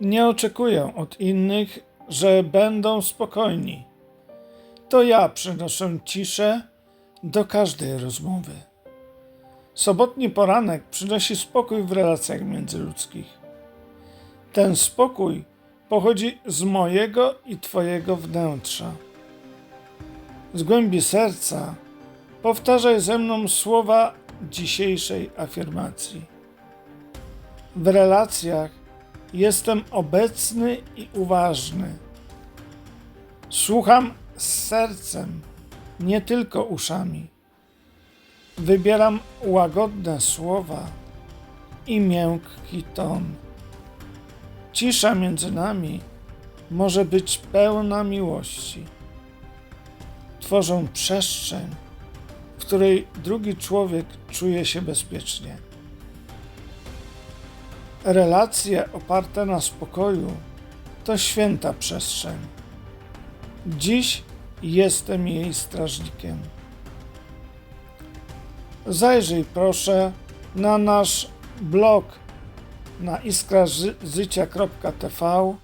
Nie oczekuję od innych, że będą spokojni. To ja przynoszę ciszę do każdej rozmowy. Sobotni poranek przynosi spokój w relacjach międzyludzkich. Ten spokój pochodzi z mojego i Twojego wnętrza. Z głębi serca powtarzaj ze mną słowa dzisiejszej afirmacji. W relacjach jestem obecny i uważny. Słucham z sercem, nie tylko uszami. Wybieram łagodne słowa i miękki ton. Cisza między nami może być pełna miłości. Tworzą przestrzeń, w której drugi człowiek czuje się bezpiecznie. Relacje oparte na spokoju to święta przestrzeń. Dziś jestem jej strażnikiem. Zajrzyj proszę na nasz blog na iskrażycia.tv.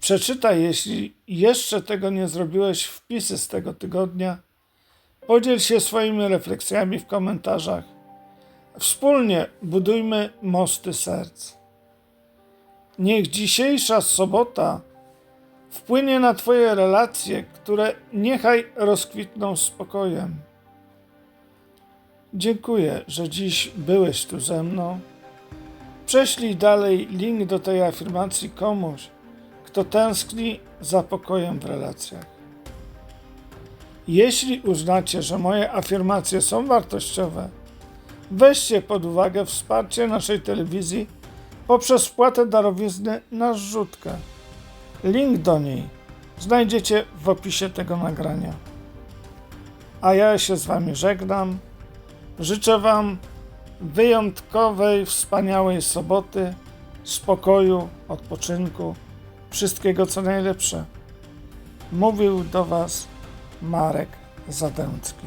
Przeczytaj, jeśli jeszcze tego nie zrobiłeś, wpisy z tego tygodnia. Podziel się swoimi refleksjami w komentarzach. Wspólnie budujmy mosty serc. Niech dzisiejsza sobota wpłynie na Twoje relacje, które niechaj rozkwitną spokojem. Dziękuję, że dziś byłeś tu ze mną. Prześlij dalej link do tej afirmacji komuś, kto tęskni za pokojem w relacjach. Jeśli uznacie, że moje afirmacje są wartościowe, weźcie pod uwagę wsparcie naszej telewizji poprzez wpłatę darowizny na zrzutkę. Link do niej znajdziecie w opisie tego nagrania. A ja się z Wami żegnam. Życzę Wam wyjątkowej, wspaniałej soboty, spokoju, odpoczynku, wszystkiego co najlepsze. Mówił do Was Marek Zadęcki.